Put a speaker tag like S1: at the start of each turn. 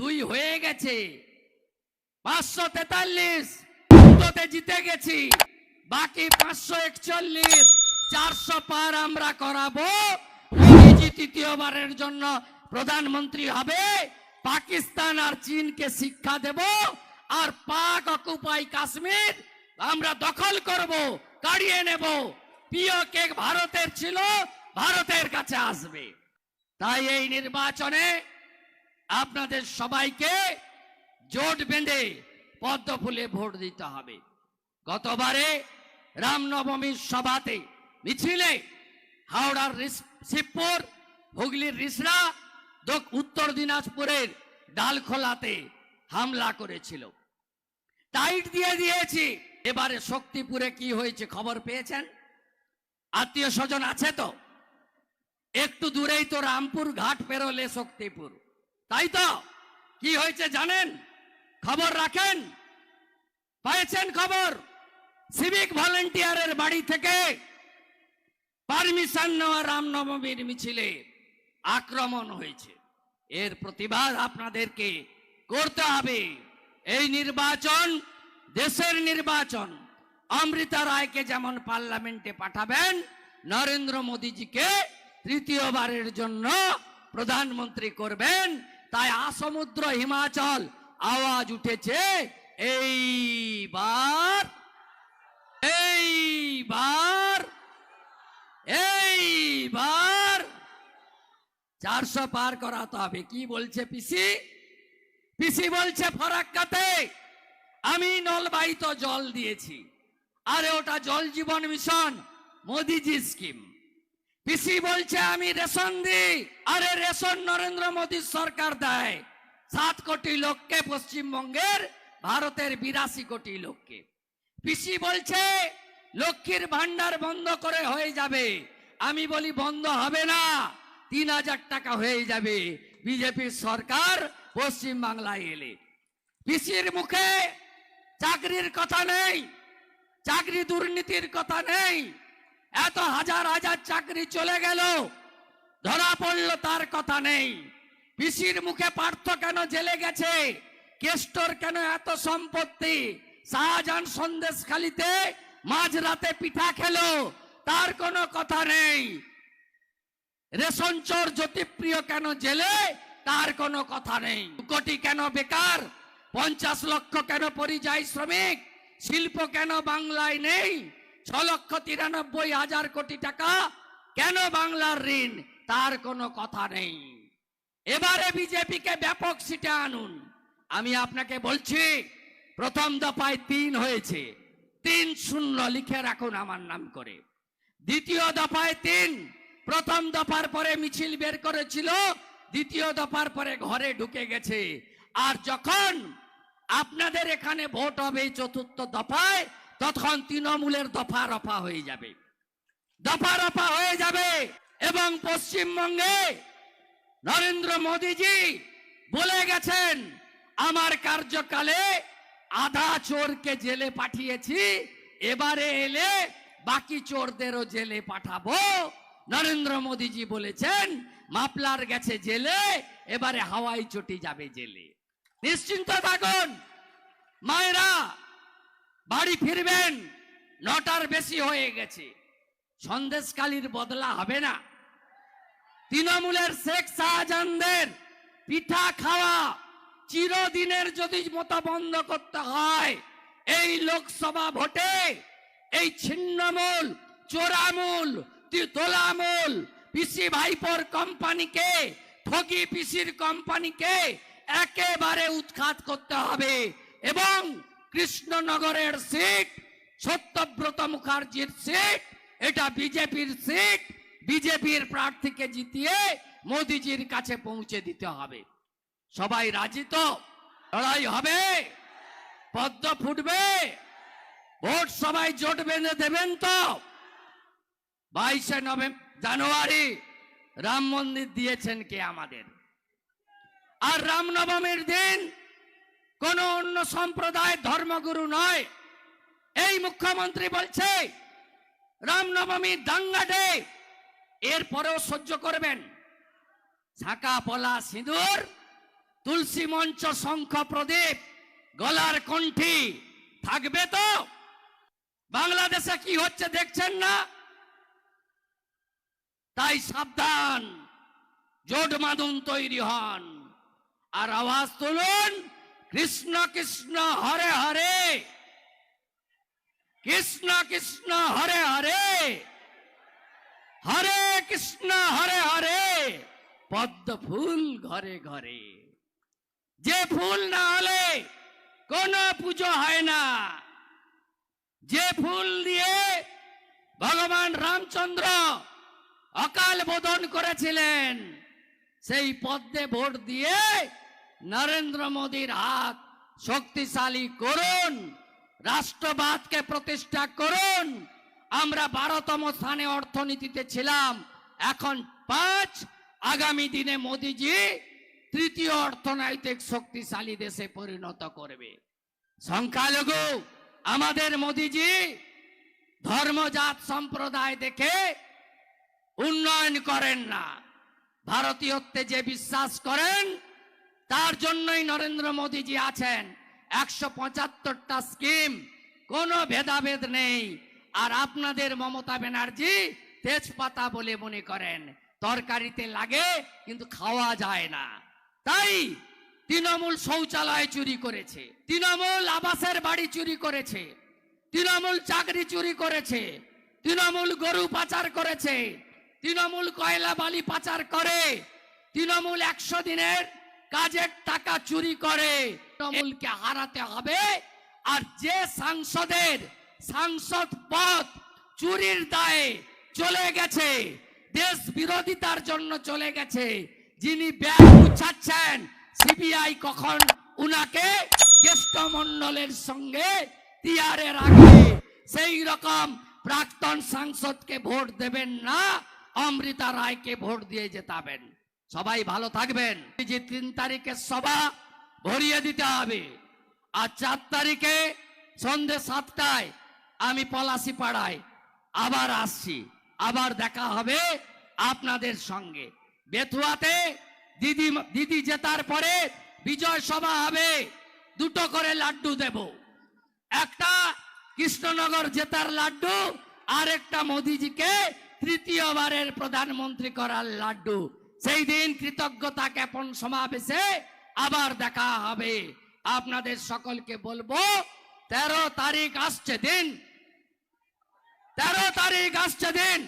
S1: দুই হয়ে গেছে। পাঁচশো তেতাল্লিশ, দুটোতে জিতে গেছি। বাকি পাঁচশো একচল্লিশ, চারশো পার আমরা করাবো। তৃতীয়বারের জন্য প্রধানমন্ত্রী হবে, পাকিস্তান আর চীনকে শিক্ষা দেব, আর পাক অকুপাই কাশ্মীর আমরা দখল করব, কাড়িয়ে নেব। প্রিয় কেক ভারতের ছিল, ভারতের কাছে আসবে। তাই এই নির্বাচনে আপনাদের সবাইকে জোট বেঁধে পদ্ম ফুলে ভোট দিতে হবে। গতবারে রামনবমীর সভাতে মিছিলে হাওড়ার শিবপুর, হুগলির রিসরা উত্তর দিনাজপুরের ডালখোলাতে হামলা করেছিল। টাইট দিয়ে দিয়েছি। এবারে শক্তিপুরে কি হয়েছে খবর পেয়েছেন? আত্মীয় স্বজন আছে তো? একটু দূরেই তো রামপুর ঘাট পেরোলে শক্তিপুর। তাই তো? কি হয়েছে জানেন? খবর রাখেন। পেয়েছেন খবর? সিভিক ভলেন্টিয়ারের বাড়ি থেকে পারমিশন নেওয়া রামনবমীর মিছিলে আক্রমণ হয়েছে। এর প্রতিবাদ আপনাদেরকে করতে হবে। এই নির্বাচন দেশের নির্বাচন। অমৃতা রায়কে যেমন পার্লামেন্টে পাঠাবেন, নরেন্দ্র মোদীজিকে তৃতীয়বারের জন্য প্রধানমন্ত্রী করবেন তাই আসমুদ্র হিমাচল আওয়াজ উঠেছে, এইবার এইবার এইবার। চারশো পার করাতে হবে। কি বলছে পিসি? পিসি বলছে, ফরাক্কাতে, আমি নলবাহিত জল দিয়েছি। আরে ওটা জল জীবন মিশন, মোদিজি স্কিম। পিসি বলছে, আমি রেশন দিই। আরে রেশন নরেন্দ্র মোদী সরকার দেয়। সাত কোটি লোককে পশ্চিমবঙ্গের, ভারতের বিরাশি কোটি লোককে। পিসি বলছে, লক্ষ্মীর ভান্ডার বন্ধ করে হয়ে যাবে। আমি বলি, বন্ধ হবে না। তিন হাজার টাকা হয়ে যাবে। বিজেপির সরকার পশ্চিম বাংলায় এলে। পিসির মুখে চাকরির কথা নেই, চাকরি দুর্নীতির কথা নেই। এত হাজার হাজার চাকরি চলে গেল। ধরা পড়ল তার কথা নেই। পিসির মুখে পার্থ কেন জেলে গেছে? কেষ্টর কেন এত সম্পত্তি? শাহজাহান সন্দেশ খালিতে মাঝ রাতে পিঠা খেলো। তার কোনো কথা নেই। রেশন চোর জ্যোতিপ্রিয় কেন জেলে? তার কোনো কথা নেই। কোটি কেন বেকার? পঞ্চাশ লক্ষ কেন পরিযায়ী শ্রমিক? শিল্প কেন বাংলায় নেই? ছ লক্ষ তিরানব্বই হাজার কোটি টাকা, কেন বাংলার ঋণ? তার কোনো কথা নেই। এবারে বিজেপিকে ব্যাপক সিটে আনুন। আমি আপনাকে বলছি, প্রথম দফায় তিন হয়েছে। তিন শূন্য লিখে রাখুন আমার নাম করে। দ্বিতীয় দফায় তিন, প্রথম দফার পরে মিছিল বের করেছিল, দ্বিতীয় দফার পরে ঘরে ঢুকে গেছে। আর যখন আপনাদের এখানে ভোট হবে চতুর্থ দফায় তখন তৃণমূলের দফা রফা হয়ে যাবে। দফা রফা হয়ে যাবে এবং পশ্চিমবঙ্গে নরেন্দ্র মোদীজি বলে গেছেন, আমার কার্যকালে আধা চোরকে জেলে পাঠিয়েছি, এবারে এলে বাকি চোরদেরও জেলে পাঠাবো। নরেন্দ্র মোদীজি বলেছেন মাপলার গেছে জেলে, এবারে হাওয়াই চটি যাবে জেলে। নিশ্চিন্ত থাকুন, মায়েরা বাড়ি ফিরবেন, নটার বেশি হয়ে গেছে। সন্দেশকালীর বদলা হবে না। তৃণমূলের শেখ শাহজাহানদের পিঠা খাওয়া চিরদিনের যদি মতো বন্ধ করতে হয়, এই লোকসভা ভোটে এই ছিন্নমূল, চোরামূল তোলামূল পিসি ভাইপোর কোম্পানিকে, ঠগি পিসির কোম্পানিকে একেবারে উৎখাত করতে হবে এবং কৃষ্ণনগরের সিট, সত্যব্রত মুখার্জির সিট, এটা বিজেপির সিট, বিজেপির প্রার্থীকে জিতিয়ে মোদিজির কাছে পৌঁছে দিতে হবে। সবাই রাজি তো? লড়াই হবে? পদ্ম ফুটবে? ভোট সবাই জোট বেঁধে দেবেন তো? বাইশে নভেম্বর জানুয়ারি, রাম মন্দির দিয়েছেন কে আমাদের? আর রামনবমীর দিন কোন অন্য সম্প্রদায় ধর্মগুরু নয়। এই মুখ্যমন্ত্রী বলছে রামনবমী দাঙ্গাটে এরপরেও সহ্য করবেন। ছাকা পলা সিঁদুর, তুলসী মঞ্চ শঙ্খ প্রদীপ, গলার কণ্ঠী থাকবে তো? বাংলাদেশে কি হচ্ছে দেখছেন না? তাই সাবধান, জোট মাদুন তৈরি হন। আর আওয়াজ তুলুন কৃষ্ণ কৃষ্ণ হরে হরে। কৃষ্ণ কৃষ্ণ হরে হরে। হরে কৃষ্ণ হরে হরে। পদ্ম ফুল ঘরে ঘরে। যে ফুল না হলে কোনো পুজো হয় না। যে ফুল দিয়ে ভগবান রামচন্দ্র অকাল বোধন করেছিলেন, সেই পদ্মে ভোট দিয়ে নরেন্দ্র মোদীর হাত শক্তিশালী করুন, রাষ্ট্রবাদকে প্রতিষ্ঠা করুন। আমরা বারোতম স্থানে অর্থনীতিতে ছিলাম, এখন পাঁচ। আগামী দিনে মোদিজি তৃতীয় অর্থনৈতিক শক্তিশালী দেশে পরিণত করবে। সংখ্যালঘু, আমাদের মোদিজি ধর্মজাত সম্প্রদায় দেখে উন্নয়ন করেন না। ভারতীয়ত্বে যে বিশ্বাস করেন তার জন্যই নরেন্দ্র মোদীজি আছেন। একশো পঁচাত্তরটা স্কিম, কোনো ভেদাভেদ নেই। আর আপনাদের মমতা ব্যানার্জি তেজপাতা বলে মনে করেন। তরকারিতে লাগে, কিন্তু খাওয়া যায় না। তাই তৃণমূল শৌচালয় চুরি করেছে, তৃণমূল আবাসের বাড়ি চুরি করেছে, তৃণমূল চাকরি চুরি করেছে, তৃণমূল গরু পাচার করেছে, তৃণমূল কয়লা বালি পাচার করে, তৃণমূল একশো দিনের কাজের টাকা চুরি করে তৃণমূলকে হারাতে হবে। আর যে সাংসদের সাংসদ পদ চুরির দায়ে চলে গেছে দেশ বিরোধিতার জন্য চলে গেছে যিনি ব্যাগ গুছাচ্ছেন সিবিআই কখন উনাকে কেষ্টমন্ডলের সঙ্গে তিয়ারে রাখবে সেই রকম প্রাক্তন সাংসদকে ভোট দেবেন না অমৃতা রায়কে ভোট দিয়ে জেতাবেন। সবাই ভালো থাকবেন। যে তিন তারিখের সভা ভরিয়ে দিতে হবে। আর চার তারিখে সন্ধে সাতটায় আমি পলাশি পাড়ায় আবার আসছি। আবার দেখা হবে আপনাদের সঙ্গে। বেথুয়াতে দিদি দিদি জেতার পরে বিজয় সভা হবে। দুটো করে লাড্ডু দেব। একটা কৃষ্ণনগর জেতার লাড্ডু আর একটা মোদিজিকে তৃতীয়বারের প্রধানমন্ত্রী করার লাড্ডু। সেই দিন কৃতজ্ঞতা জ্ঞাপন সমাবেশে আবার দেখা হবে। আপনাদের সকলকে বলব, তেরো তারিখ আসছে দিন। তেরো তারিখ আসছে দিন।